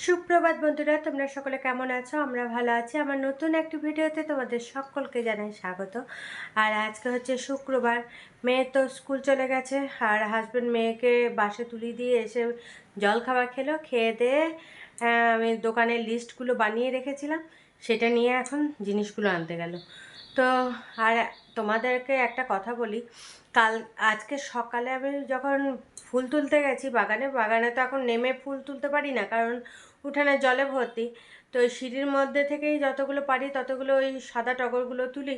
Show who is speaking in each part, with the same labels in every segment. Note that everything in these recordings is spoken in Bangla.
Speaker 1: সুপ্রভাত বন্ধুরা, তোমরা সকলে কেমন আছো? আমরা ভালো আছি। আমার নতুন একটি ভিডিওতে তোমাদের সকলকে জানাই স্বাগত। আর আজকে হচ্ছে শুক্রবার, মেয়ে তো স্কুল চলে গেছে আর হাজব্যান্ড মেয়েকে বাসে তুলি দিয়ে এসে জল খাবার খেলো, খেয়ে দিয়ে আমি দোকানের লিস্টগুলো বানিয়ে রেখেছিলাম। সেটা নিয়ে এখন জিনিসগুলো আনতে গেল। তো আর তোমাদেরকে একটা কথা বলি, কাল, আজকে সকালে আমি যখন ফুল তুলতে গেছি বাগানে বাগানে তো এখন নেমে ফুল তুলতে পারি না কারণ উঠানে জলে ভর্তি। তো ওই সিঁড়ির মধ্যে থেকেই যতগুলো পারি ততগুলো ওই সাদা টগরগুলো তুলি।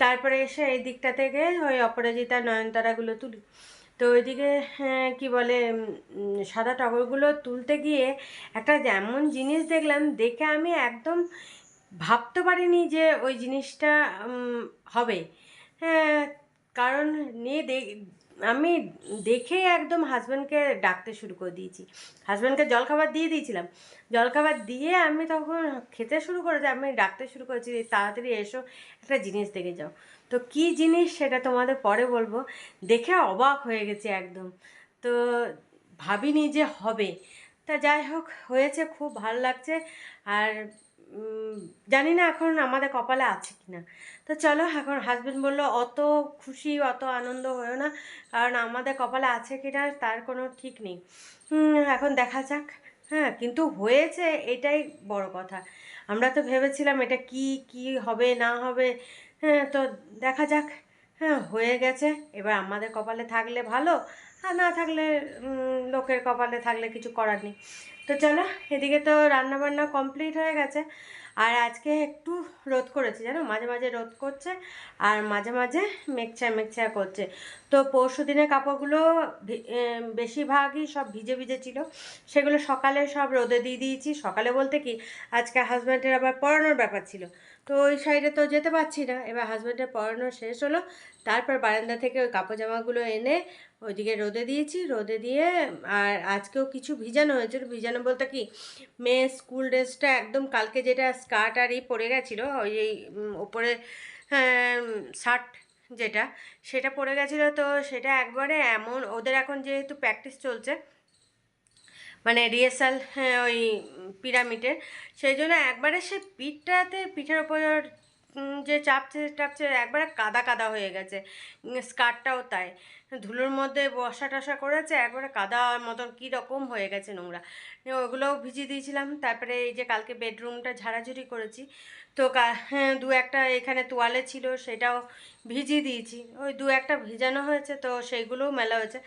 Speaker 1: তারপরে এসে এই দিকটা থেকে ওই অপরাজিতা নয়নতারাগুলো তুলি। তো ওইদিকে হ্যাঁ, কি বলে সাদা টগরগুলো তুলতে গিয়ে একটা যেমন জিনিস দেখলাম দেখে আমি একদম ভাবতে পারিনি যে ওই জিনিসটা হবে। হ্যাঁ কারণ নিয়ে আমি দেখে একদম হাজব্যান্ডকে ডাকতে শুরু করে দিয়েছি। হাজব্যান্ডকে জলখাবার দিয়ে দিয়েছিলাম। জলখাবার দিয়ে আমি তখন খেতে শুরু করেছি আমি ডাকতে শুরু করেছি তাড়াতাড়ি এসো, একটা জিনিস দেখে যাও। তো কি জিনিস সেটা তোমাদের পরে বলব। দেখে অবাক হয়ে গেছে একদম। তো ভাবিনি যে হবে। তা যাই হোক, হয়েছে, খুব ভালো লাগছে। আর জানি না এখন আমাদের কপালে আছে কি না তো চলো এখন হাজব্যান্ড বলল, অত খুশি, অত আনন্দ হয়েও না, কারণ আমাদের কপালে আছে কি না তার কোনো ঠিক নেই। এখন দেখা যাক। হ্যাঁ কিন্তু হয়েছে, এটাই বড় কথা। আমরা তো ভেবেছিলাম এটা কি কি হবে, না হবে। হ্যাঁ তো দেখা যাক। হ্যাঁ হয়ে গেছে। এবার আমাদের কপালে থাকলে ভালো, আর না থাকলে লোকের কপালে থাকলে কিছু করার নেই। তো চলো, এদিকে তো রান্নাবান্না কমপ্লিট হয়ে গেছে। আর আজকে একটু রোদ করেছে, জানো? মাঝে মাঝে রোদ করছে, আর মাঝে মাঝে মেঘছা মেঘছা করছে। তো পরশু দিনের কাপড়গুলো বেশিরভাগই সব ভিজে ভিজে ছিল। সেগুলো সকালে সব রোদে দিয়ে দিয়েছি। সকালে বলতে কি, আজকে হাজব্যান্ডের আবার পড়ানোর ব্যাপার ছিল। তো ওই সাইডে তো যেতে পারছি না। এবার হাজব্যান্ডের পড়ানো শেষ হলো। তারপর বারান্দা থেকে ওই কাপড় জামাগুলো এনে ওইদিকে রোদে দিয়েছি। রোদে দিয়ে, আর আজকেও কিছু ভিজানো হয়েছিল। ভিজানো বলতে কি মেয়ে স্কুল ড্রেসটা একদম কালকে যেটা স্কার্ট আর এই পরে গেছিল, ওই ওপরে শার্ট যেটা, সেটা পরে গেছিল। তো সেটা একবারে এমন, ওদের এখন যেহেতু প্র্যাকটিস চলছে মানে রিহার্সাল হ্যাঁ ওই পিরামিডের সেই জন্য একবারে সে পিঠটাতে, পিঠের ওপর যে চাপছে টাপছে একবারে কাদা কাদা হয়ে গেছে। স্কার্টটাও তাই। ধুলোর মধ্যে বসা টসা করেছে, একবারে কাদা মতন কী রকম হয়ে গেছে নোংরা। ওগুলোও ভিজিয়ে দিয়েছিলাম। তারপরে এই যে কালকে বেডরুমটা ঝাড়াঝুড়ি করেছি, তো হ্যাঁ দু একটা এখানে তোয়ালে ছিল, সেটাও ভিজিয়ে দিয়েছি। ওই দু একটা ভিজানো হয়েছে, তো সেইগুলোও মেলা হয়েছে।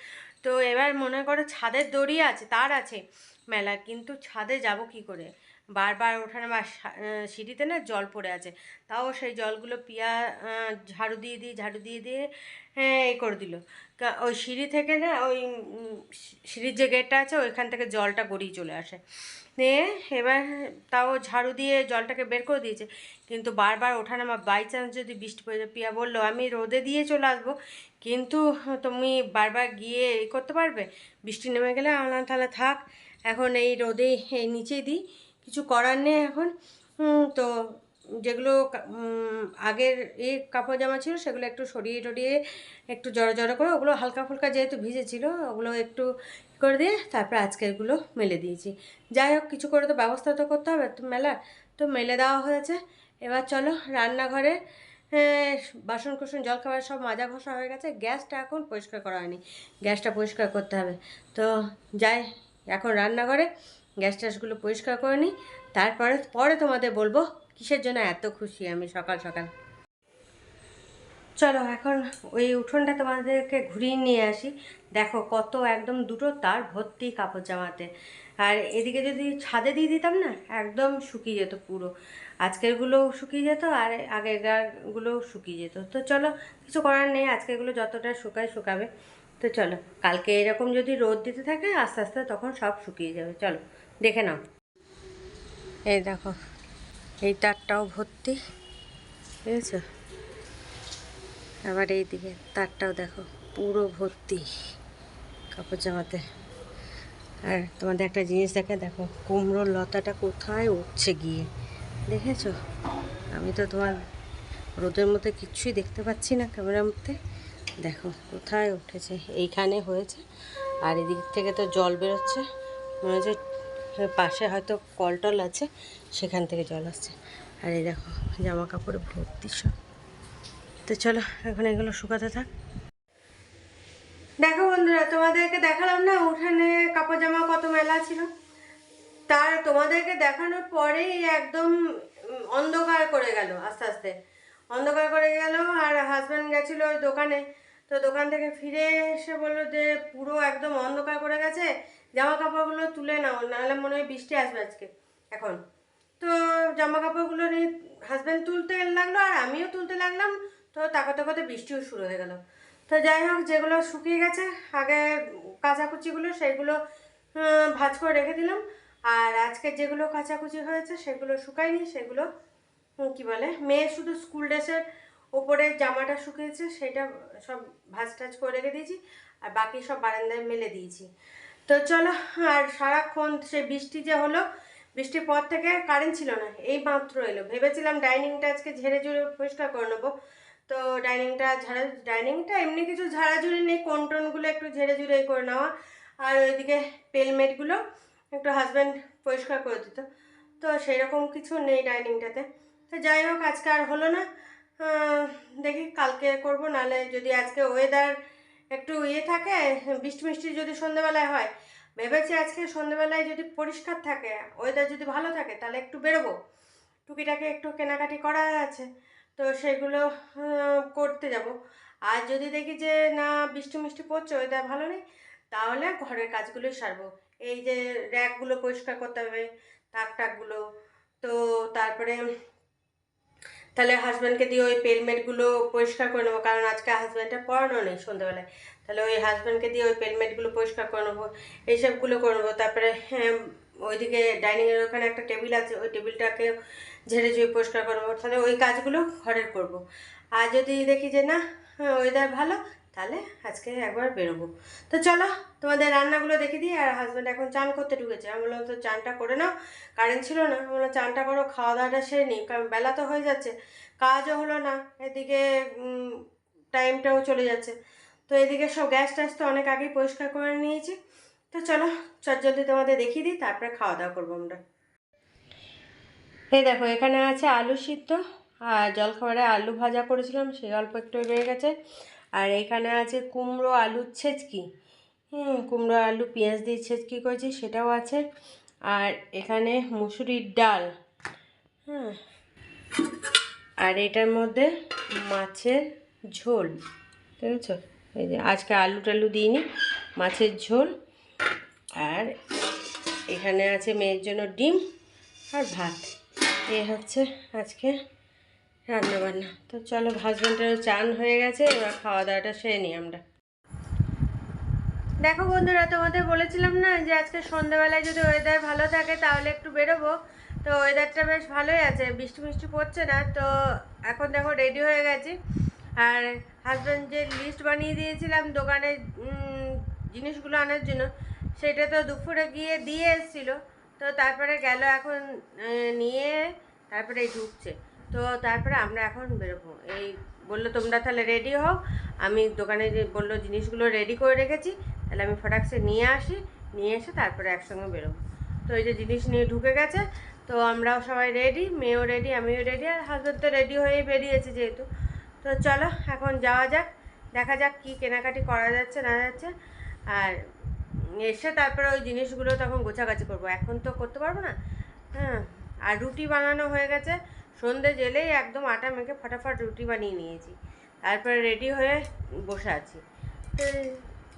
Speaker 1: তো এবার মনে করো ছাদের দড়ি আছে, তার আছে। মেলা, কিন্তু ছাদে যাব কি করে? বারবার ওঠানে বা সিঁড়িতে না জল পড়ে আছে। তাও সেই জলগুলো পিয়া ঝাড়ু দিয়ে দিয়ে, ঝাড়ু দিয়ে দিয়ে, এ করে দিল। ওই সিঁড়ি থেকে না ওই সিঁড়ির যে গেটটা আছে, ওইখান থেকে জলটা গড়িয়ে চলে আসে। দিয়ে এবার তাও ঝাড়ু দিয়ে জলটাকে বের করে দিয়েছে। কিন্তু বারবার ওঠানামা বাই চান্স যদি বৃষ্টি পড়ে যায়, পিয়া বলল, আমি রোদে দিয়ে চলে আসব। কিন্তু তুমি বারবার গিয়ে এই করতে পারবে? বৃষ্টি নেমে গেলে আমার তাহলে থাক। এখন এই রোদে এই নিচেই দিই। কিছু করার নেই এখন। তো যেগুলো আগের এ কাপড় জামা ছিল, সেগুলো একটু সরিয়ে টরিয়ে একটু জড়ো জড়ো করে, ওগুলো হালকা ফুলকা যেহেতু ভিজেছিল, ওগুলো একটু করে দিয়ে তারপর আজকেরগুলো মেলে দিয়েছি। যাই হোক, কিছু করে তো ব্যবস্থা তো করতে হবে। তো মেলার তো মেলে দেওয়া হয়েছে। এবার চলো রান্নাঘরে বাসন কুসন জল খাবার সব মাজা ঘষা হয়ে গেছে। গ্যাসটা এখন পরিষ্কার করা হয়নি। গ্যাসটা পরিষ্কার করতে হবে। তো যাই, এখন রান্নাঘরে গ্যাস ট্যাসগুলো পরিষ্কার করে নিই। তারপরে, পরে তোমাদের বলব কিসের জন্য এত খুশি আমি সকাল সকাল। চলো, এখন ওই উঠোনটা তোমাদেরকে ঘুরিয়ে নিয়ে আসি। দেখো কত একদম দুটো তার ভর্তি কাপড় জামাতে। আর এদিকে যদি ছাদে দিয়ে দিতাম না, একদম শুকিয়ে যেত পুরো। আজকেরগুলোও শুকিয়ে যেত আর আগেরগুলোও শুকিয়ে যেত। তো চলো, কিছু করার নেই, আজকেরগুলো যতটা শুকায় শুকাবে। তো চলো, কালকে এরকম যদি রোদ দিতে থাকে, আস্তে আস্তে তখন সব শুকিয়ে যাবে। চলো, দেখে নাও। এই দেখো, এই তারটাও ভর্তি, বুঝেছ? আবার এই দিকে তারটাও দেখো, পুরো ভর্তি কাপড় জামাতে। আর তোমাদের একটা জিনিস দেখে, দেখো, কুমড়োর লতাটা কোথায় উঠছে গিয়ে। দেখেছ? আমি তো তোমার রোদের মধ্যে কিচ্ছুই দেখতে পাচ্ছি না ক্যামেরার মধ্যে। দেখো, কোথায় উঠেছে? এইখানে হয়েছে। আর এদিক থেকে তো জল বেরোচ্ছে। মনে হচ্ছে পাশে হয়তো কল টল আছে, সেখান থেকে জল আসছে। আর এই দেখো জামা কাপড়ে ভর্তি সব। তো চলো, এখন এগুলো শুকাতে থাক। দেখো বন্ধুরা, তোমাদেরকে দেখালাম না, উঠানে কাপড় জামা কত মেলা ছিল। তার তোমাদেরকে দেখানোর পরেই একদম অন্ধকার করে গেল আস্তে আস্তে। অন্ধকার করে গেল আর হাজব্যান্ড গেছিল ওই দোকানে। তো দোকান থেকে ফিরে এসে বলল যে পুরো একদম অন্ধকার করে গেছে জামা কাপড়গুলো তুলে নাও নাহলে মনে হয় বৃষ্টি আসবে আজকে। এখন। তো জামা কাপড়গুলো নিয়ে হাজব্যান্ড তুলতে লাগল আর আমিও তুলতে লাগলাম তো তাকাতে তাকাতে বৃষ্টিও শুরু হয়ে গেল। তো যাই হোক যেগুলো শুকিয়ে গেছে আগে কাচাকুচিগুলো আহ, ভাঁজ করে রেখে দিলাম। আর আজকে যেগুলো কাচাকুচি হয়েছে, সেগুলো শুকায়নি, সেগুলো কি বলে, মেয়ে শুধু স্কুল ড্রেসের ওপরে জামাটা শুকিয়েছে, সেটা সব ভাজ টাজ করে রেখে দিয়েছি, আর বাকি সব বারান্দায় মেলে দিয়েছি। তো চলো, আর সারাক্ষণ সে বৃষ্টি যে হলো, বৃষ্টির পর থেকে কারেন্ট ছিল না, এই মাত্র এলো। ভেবেছিলাম ডাইনিংটা আজকে ঝেড়ে ঝুড়ে পরিষ্কার করে নেব। তো ডাইনিংটা ঝাড়া ডাইনিংটা এমনি কিছু ঝাড়াঝুড়ি নেই কোন টোনগুলো একটু ঝেড়ে ঝুড়ে করে নেওয়া। আর ওইদিকে পেলমেটগুলো একটু হাজব্যান্ড পরিষ্কার করে দিত। তো সেই রকম কিছু নেই ডাইনিংটাতে তো যাই হোক, আজকে আর হলো না। দেখি কালকে করব, নাহলে যদি আজকে ওয়েদার একটু ইয়ে থাকে, বৃষ্টি মিষ্টি যদি সন্ধেবেলায় হয়, ভেবেছি আজকে সন্ধেবেলায় যদি পরিষ্কার থাকে ওয়েদার যদি ভালো থাকে, তাহলে একটু বেরোবো। টুকিটাকে একটু কেনাকাটি করা আছে, তো সেগুলো করতে যাব। আর যদি দেখি যে না, বৃষ্টি মিষ্টি পড়ছে ওয়েদার ভালো নেই, তাহলে ঘরের কাজগুলোই সারবো। এই যে র্যাকগুলো পরিষ্কার করতে হবে তাক টাকগুলো তো তারপরে তাহলে হাজব্যান্ডকে দিয়ে ওই পেলমেটগুলো পরিষ্কার করে নেব, কারণ আজকে হাজব্যান্ডটা পড়ানো নেই সন্ধ্যাবেলায়। তাহলে ওই হাজব্যান্ডকে দিয়ে ওই পেলমেটগুলো পরিষ্কার করে নেব এইসবগুলো করে নেব। তারপরে হ্যাঁ ওইদিকে ডাইনিংয়ের ওখানে একটা টেবিল আছে, ওই টেবিলটাকে ঝেড়ে ঝুড়ে পরিষ্কার করে নেব। তাহলে ওই কাজগুলো ঘরের করব। আর যদি দেখি যে না ওয়েদার ভালো তাহলে আজকে একবার বেরোবো। তো চলো, তোমাদের রান্নাগুলো দেখে দিই আর হাজব্যান্ড এখন চান করতে ঢুকেছে। আমি বললাম, তো চানটা করে নাও। কারেন্ট ছিল না। আমি বললাম, চানটা করো খাওয়া দাওয়াটা সেরে নিই। কারণ বেলা তো হয়ে যাচ্ছে, কাজও হলো না। এদিকে টাইমটাও চলে যাচ্ছে। তো এদিকে সব গ্যাস ট্যাস তো অনেক আগেই পরিষ্কার করে নিয়েছি। তো চলো, চটজলদি তোমাদের দেখিয়ে দিই, তারপরে খাওয়া দাওয়া করব আমরা। এই দেখো, এখানে আছে আলু সিদ্ধ। আর জলখাবারে আলু ভাজা করেছিলাম, সেই অল্প একটু রয়ে গেছে। আর এখানে আছে কুমড়ো আলুর ছেচকি। হুম, কুমড়ো আলু, পেঁয়াজ দিয়ে ছেচকি করেছি, সেটাও আছে। আর এখানে মুসুরির ডাল। হ্যাঁ আর এটার মধ্যে মাছের ঝোল। ঠিক আছে এই যে, আজকে আলু টালু দিইনি, মাছের ঝোল। আর এখানে আছে মেয়ের জন্য ডিম আর ভাত। এ হচ্ছে আজকে রান্না বান্না তো চলো হাজব্যান্ডেরও চান হয়ে গেছে, এবার খাওয়া দাওয়াটা সেরে নিই আমরা। দেখো বন্ধুরা, তোমাদের বলেছিলাম না যে আজকে সন্ধ্যাবেলায় যদি ওয়েদার ভালো থাকে তাহলে একটু বেরোবো। তো ওয়েদারটা বেশ ভালোই আছে, বৃষ্টি মিষ্টি পড়ছে না, তো এখন দেখো রেডি হয়ে গেছি। আর হাজব্যান্ড যে লিস্ট বানিয়ে দিয়েছিলাম দোকানে জিনিসগুলো আনার জন্য, সেটা তো দুপুরে গিয়ে দিয়ে এসেছিল। তো তারপরে গেল এখন নিয়ে তারপরে ঢুকছে। তো তারপরে আমরা এখন বেরোবো। এই বলল, তোমরা তাহলে রেডি হও। আমি দোকানে বলল, জিনিসগুলো রেডি করে রেখেছি। তাহলে আমি ফটাকসে নিয়ে আসি। নিয়ে এসে তারপরে একসঙ্গে বেরোবো। তো এই যে জিনিস নিয়ে ঢুকে গেছে, তো আমরাও সবাই রেডি মেয়েও রেডি আমিও রেডি আর হাজব্যান্ড তো রেডি হয়েই বেরিয়েছে যেহেতু। তো চলো, এখন যাওয়া যাক, দেখা যাক কি কেনাকাটি করা যাচ্ছে, না যাচ্ছে। আর এসে তারপরে ওই জিনিসগুলো তখন গোছাগাছি করব। এখন তো করতে পারব না। হ্যাঁ আর রুটি বানানো হয়ে গেছে। সন্ধে জেলেই একদম আটা মেখে ফটাফট রুটি বানিয়ে নিয়েছি। তারপরে রেডি হয়ে বসে আছি।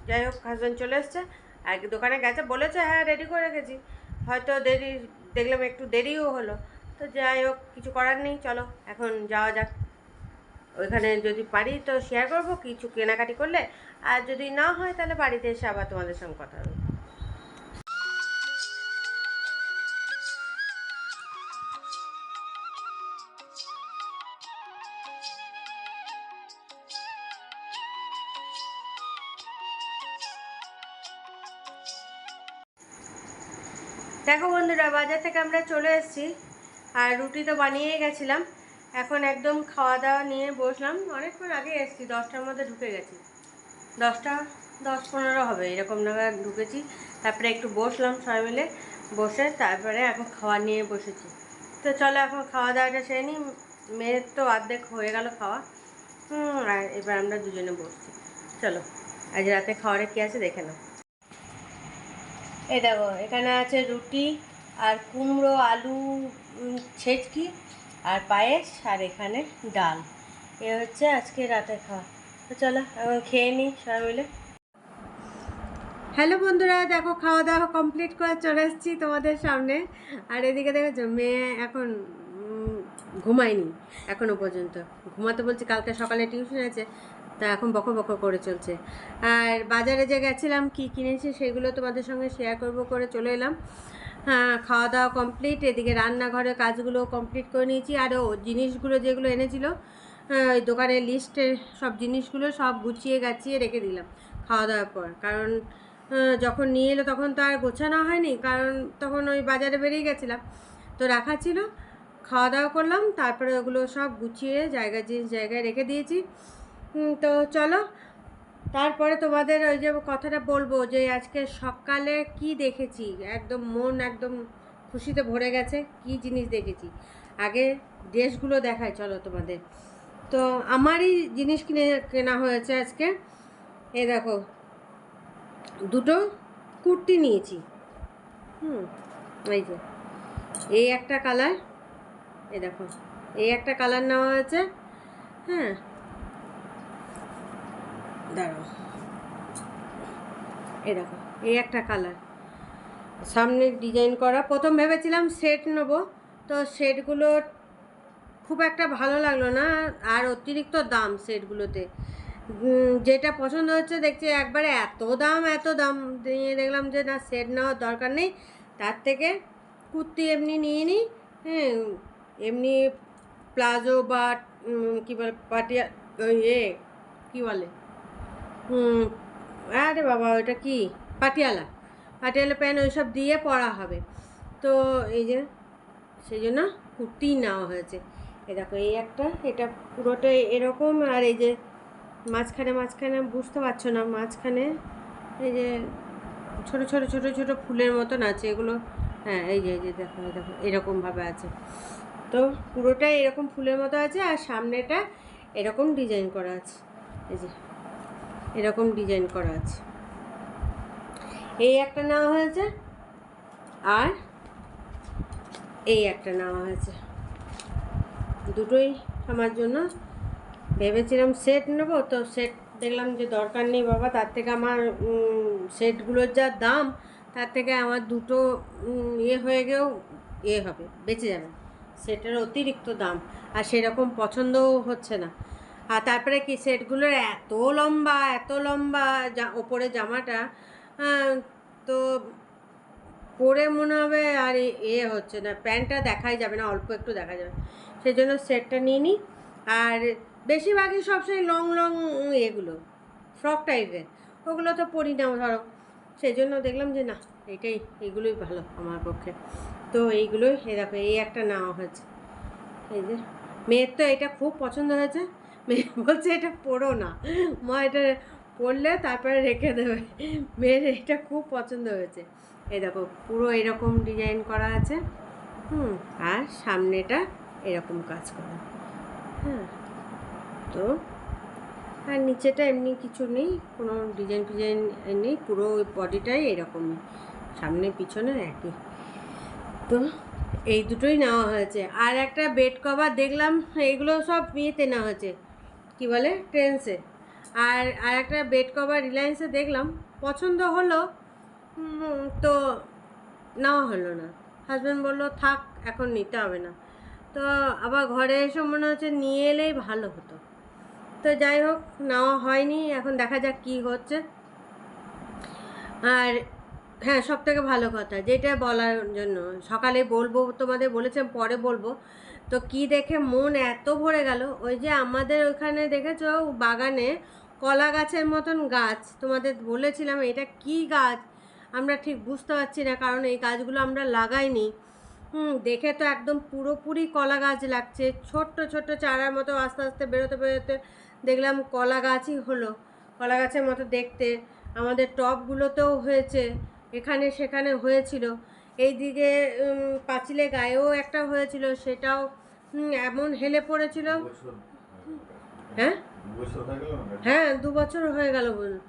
Speaker 1: যাই হোক হাজব্যান্ড চলে এসছে। আর দোকানে গেছে, বলেছে হ্যাঁ রেডি করে রেখেছি। হয়তো দেরি, দেখলাম একটু দেরিও হলো। তো যাই হোক, কিছু করার নেই, চলো, এখন যাওয়া যাক। ওইখানে যদি পারি তো শেয়ার করব, কিছু কেনাকাটি করলে। আর যদি না হয়, তাহলে বাড়িতে এসে আবার তোমাদের সঙ্গে কথা হবে। বাজার থেকে আমরা চলে এসেছি। আর রুটি তো বানিয়েই গেছিলাম। এখন একদম খাওয়া দাওয়া নিয়ে বসলাম। অনেকক্ষণ আগে এসেছি দশটার মধ্যে ঢুকে গেছি। দশটা দশ পনেরো হবে এরকম নাগাদ ঢুকেছি। তারপরে একটু বসলাম সবাই মিলে বসে তারপরে এখন খাওয়া নিয়ে বসেছি। তো চলো এখন খাওয়া দাওয়াটা সেরে নিই। মেয়ের তো অর্ধেক হয়ে গেল খাওয়া। হুম, আর এবার আমরা দুজনে বসছি। চলো আজ রাতে খাওয়ারে কী আছে দেখে নাও। এই দেখো এখানে আছে রুটি আর কুমড়ো, আলু ছেচকি আর পায়েস আর এখানে ডাল। এ হচ্ছে আজকে রাতে খাওয়া। তো চলো খেয়ে নিই সবাই মিলে। হ্যালো বন্ধুরা, দেখো খাওয়া দাওয়া কমপ্লিট করে চলে এসেছি তোমাদের সামনে। আর এদিকে দেখেছ মেয়ে এখন ঘুমায়নি এখনও পর্যন্ত। ঘুমাতে বলছি কালকে সকালে টিউশন আছে, তা এখন বকো বকো করে চলছে। আর বাজারে যে গেছিলাম, কি কিনেছি সেগুলো তোমাদের সঙ্গে শেয়ার করব করে চলে এলাম। খাওয়া দাওয়া কমপ্লিট এদিকে রান্নাঘরের কাজগুলো কমপ্লিট করে নিয়েছি। আর ও জিনিসগুলো যেগুলো এনেছিল হ্যাঁ, ওই দোকানের লিস্টের সব জিনিসগুলো সব গুছিয়ে গাছিয়ে রেখে দিলাম খাওয়া দাওয়ার পর। কারণ যখন নিয়ে এলো তখন তো আর গোছানো হয়নি কারণ তখন ওই বাজারে বেরিয়ে গেছিলাম। তো রাখা ছিল খাওয়া দাওয়া করলাম তারপরে ওগুলো সব গুছিয়ে জায়গা জিনিস জায়গায় রেখে দিয়েছি। তো চলো তারপরে তোমাদের ওই যে কথাটা বলব যে আজকে সকালে কি দেখেছি? একদম মন একদম খুশিতে ভরে গেছে, কি জিনিস দেখেছি? আগে ড্রেসগুলো দেখায় চলো তোমাদের। তো আমারই জিনিস কিনে, কেনা হয়েছে আজকে। এ দেখো, দুটো কুর্তি নিয়েছি। হুম, এই যে, এই একটা কালার এই দেখো, এই একটা কালার নেওয়া হয়েছে। হ্যাঁ দাঁড়াও। দেখো, এই একটা কালার সামনে ডিজাইন করা। প্রথম ভেবেছিলাম সেট নেব। তো সেটগুলো খুব একটা ভালো লাগল না। আর অতিরিক্ত দাম সেটগুলোতে যেটা পছন্দ হচ্ছে দেখছি একবারে এত দাম এত দাম দিয়ে দেখলাম যে না সেট নেওয়ার দরকার নেই। তার থেকে কুর্তি এমনি নিয়ে নিই। হ্যাঁ এমনি প্লাজো বা কী বলে, পাটিয়া এ, কী বলে? আরে বাবা ওটা কি? পাটিয়ালা। পাটিয়ালা প্যান্ট ওইসব দিয়ে পরা হবে। তো এই যে, সেই জন্য কুর্তি নেওয়া হয়েছে। এ দেখো, এই একটা, এটা পুরোটা এরকম, আর এই যে মাঝখানে মাঝখানে, বুঝতে পারছ না, মাঝখানে এই যে ছোট ছোট ছোট ছোট ফুলের মতন আছে, এগুলো হ্যাঁ এই যে এই যে, দেখো দেখো, এরকমভাবে আছে। তো পুরোটাই এরকম ফুলের মতো আছে, আর সামনেটা এরকম ডিজাইন করা আছে। এই যে এরকম ডিজাইন করা আছে। এই একটা নেওয়া হয়েছে আর এই একটা নেওয়া হয়েছে। দুটোই আমার জন্য। ভেবেছিলাম সেট নেব, তো সেট দেখলাম যে দরকার নেই বাবা, তার থেকে আমার সেটগুলোর যা দাম, তার থেকে আমার দুটো ইয়ে হয়ে গেও ইয়ে হবে, বেঁচে যাবে। সেটার অতিরিক্ত দাম। আর সেরকম পছন্দও হচ্ছে না। আর তারপরে কি সেটগুলোর এত লম্বা এত লম্বা যা ওপরে জামাটা তো পরে মনে হবে আর এ- হচ্ছে না, প্যান্টটা দেখাই যাবে না, অল্প একটু দেখা যাবে। সেই জন্য সেটটা নিয়ে নিই। আর বেশিরভাগই সব সবসময় লং লং এগুলো, ফ্রক টাইপের, ওগুলো তো পরি না, ধরো। সেই জন্য দেখলাম যে না, এটাই এইগুলোই ভালো আমার পক্ষে। তো এইগুলোই এ দেখো, এই একটা নেওয়া হয়েছে। এই যে, মেয়ের তো এটা খুব পছন্দ হয়েছে। মেয়ে বলছে এটা পড়ো না। মা এটা পড়লে তারপরে রেখে দেবে। মেয়ের এটা খুব পছন্দ হয়েছে। এই দেখো, পুরো এরকম ডিজাইন করা আছে। হুম, আর সামনেটা এরকম কাজ করা। হ্যাঁ তো আর নিচেটা এমনি কিছু নেই, কোনো ডিজাইন ফিজাইন নেই, পুরো বডিটাই এরকমই সামনে, পিছনে একই। তো এই দুটোই নেওয়া হয়েছে। আর একটা বেড কভার দেখলাম, এইগুলো সব ইয়েতে নেওয়া হয়েছে। কি বলে ট্রেন্সে আর আর একটা বেড কভার রিলায়েন্সে দেখলাম, পছন্দ হলো তো নেওয়া হলো না। হাজব্যান্ড বলল, থাক, এখন নিতে হবে না। তো আবার ঘরে এসে মনে হচ্ছে নিয়ে এলেই ভালো হতো। তো যাই হোক, নেওয়া হয়নি, এখন দেখা যাক কী হচ্ছে। আর হ্যাঁ সব থেকে ভালো কথা, যেটা বলার জন্য, সকালে বলব, তোমাদের বলেছেন পরে বলব। তো কি দেখে মন এত ভরে গেল? ওই যে আমাদের ওখানে দেখেছ বাগানে কলা গাছের মতন গাছ। তোমাদের বলেছিলাম এটা কি গাছ? আমরা ঠিক বুঝতে পারছি না, কারণ এই গাছগুলো আমরা লাগাইনি। হুম, দেখে তো একদম পুরোপুরি কলা গাছ লাগছে। ছোট্ট ছোট্ট চারার মতো আস্তে আস্তে বেরোতে বেরোতে দেখলাম কলা গাছই হলো। কলা গাছের মতো দেখতে। আমাদের টবগুলোতেও হয়েছে। এখানে সেখানে হয়েছিল। এইদিকে পাঁচিলে গায়েও একটা হয়েছিল, সেটাও এমন হেলে পড়েছিল। হ্যাঁ
Speaker 2: হয়ে? গেল।
Speaker 1: দু বছর হয়ে গেল বলুন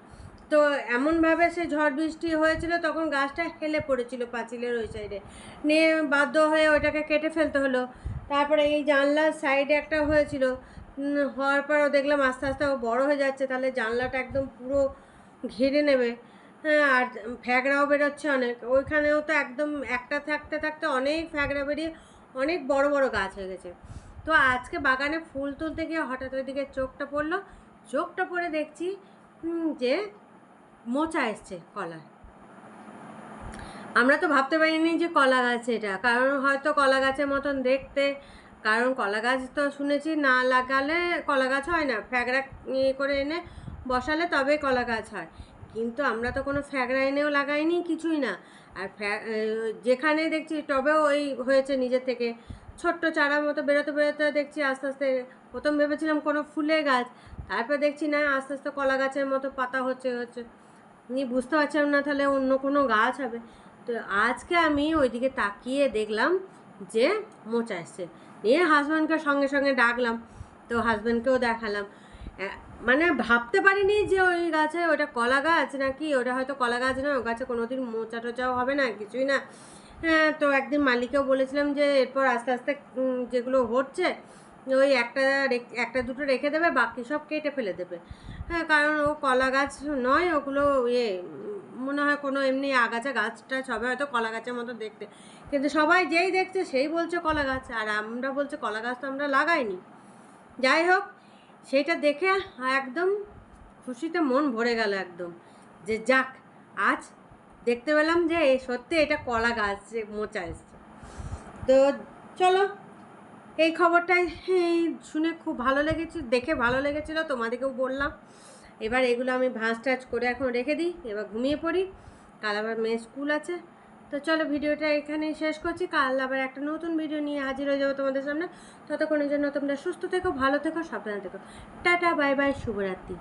Speaker 1: তো এমনভাবে সে ঝড় বৃষ্টি হয়েছিল তখন গাছটা হেলে পড়েছিল পাঁচিলের ওই সাইডে। নিয়ে বাধ্য হয়ে ওইটাকে কেটে ফেলতে হলো। তারপরে এই জানলার সাইডে একটা হয়েছিল। হওয়ার পরও দেখলাম আস্তে আস্তে ও বড় হয়ে যাচ্ছে তাহলে জানলাটা একদম পুরো ঘিরে নেবে। হ্যাঁ আর ফ্যাগড়াও বেরোচ্ছে অনেক। ওইখানেও তো একদম একটা থাকতে থাকতে অনেক ফ্যাগড়া বেরিয়ে অনেক বড় বড় গাছ হয়ে গেছে। তো আজকে বাগানে ফুল তুলতে গিয়ে হঠাৎ ওইদিকে চোখটা পড়ল। চোখটা পড়ে দেখছি যে মোচা এসছে কলার আমরা তো ভাবতে পারিনি যে কলা গাছ এটা। কারণ হয়তো কলা গাছের মতন দেখতে। কারণ কলা গাছ তো শুনেছি না লাগালে কলা গাছ হয় না। ফ্যাগড়া ইয়ে করে এনে বসালে তবে কলা গাছ হয়। কিন্তু আমরা তো কোনো ফ্যাগড়া এনেও লাগাইনি, কিছুই না। আর যেখানে দেখছি টবেও ওই হয়েছে নিজের থেকে। ছোট্ট চারা মতো বেরোতে বেরোতে দেখছি আস্তে আস্তে, প্রথম ভেবেছিলাম কোনো ফুলের গাছ, তারপর দেখছি না, আস্তে আস্তে কলা গাছের মতো পাতা হচ্ছে হচ্ছে। আমি বুঝতে পারছিলাম না তাহলে অন্য কোনো গাছ হবে। তো আজকে আমি ওইদিকে তাকিয়ে দেখলাম যে মোচা এসছে। নিয়ে হাজব্যান্ডকে সঙ্গে সঙ্গে ডাকলাম, তো হাজব্যান্ডকেও দেখালাম। মানে ভাবতে পারিনি যে ওই গাছে ওটা কলা গাছ নাকি ওটা হয়তো কলা গাছ নয়, ও গাছে কোনোদিন মোচা টোচাও হবে না, কিছুই না। হ্যাঁ তো একদিন মালিকেও বলেছিলাম যে এরপর আস্তে আস্তে যেগুলো হচ্ছে, ওই একটা একটা দুটো রেখে দেবে, বাকি সব কেটে ফেলে দেবে। হ্যাঁ কারণ ও কলা গাছ নয়, ওগুলো ইয়ে মনে হয় কোনো এমনি আগাছা গাছটা সবে হয়তো কলা গাছের মতো দেখতে। কিন্তু সবাই যেই দেখছে, সেই বলছে কলা গাছ, আর আমরা বলছে কলা গাছ তো আমরা লাগাইনি। যাই হোক সেইটা দেখে একদম খুশিতে মন ভরে গেল একদম। যে যাক, আজ দেখতে পেলাম যে সত্যি এটা কলা গাছ মোচা এসছে। তো চলো, এই খবরটাই শুনে খুব ভালো লেগেছে, দেখে ভালো লেগেছিলো, তোমাদেরকেও বললাম। এবার এগুলো আমি ভাঁজ টাজ করে এখন রেখে দিই, এবার ঘুমিয়ে পড়ি। কাল আবার মেয়ে স্কুল আছে তো চলো ভিডিওটা এখানেই শেষ করছি। কাল আবার একটা নতুন ভিডিও নিয়ে হাজির হয়ে যাব তোমাদের সামনে। ততক্ষণের জন্য তোমরা সুস্থ থেকো, ভালো থেকো, সাবধানে থেকো। টাটা বাই বাই শুভরাত্রি।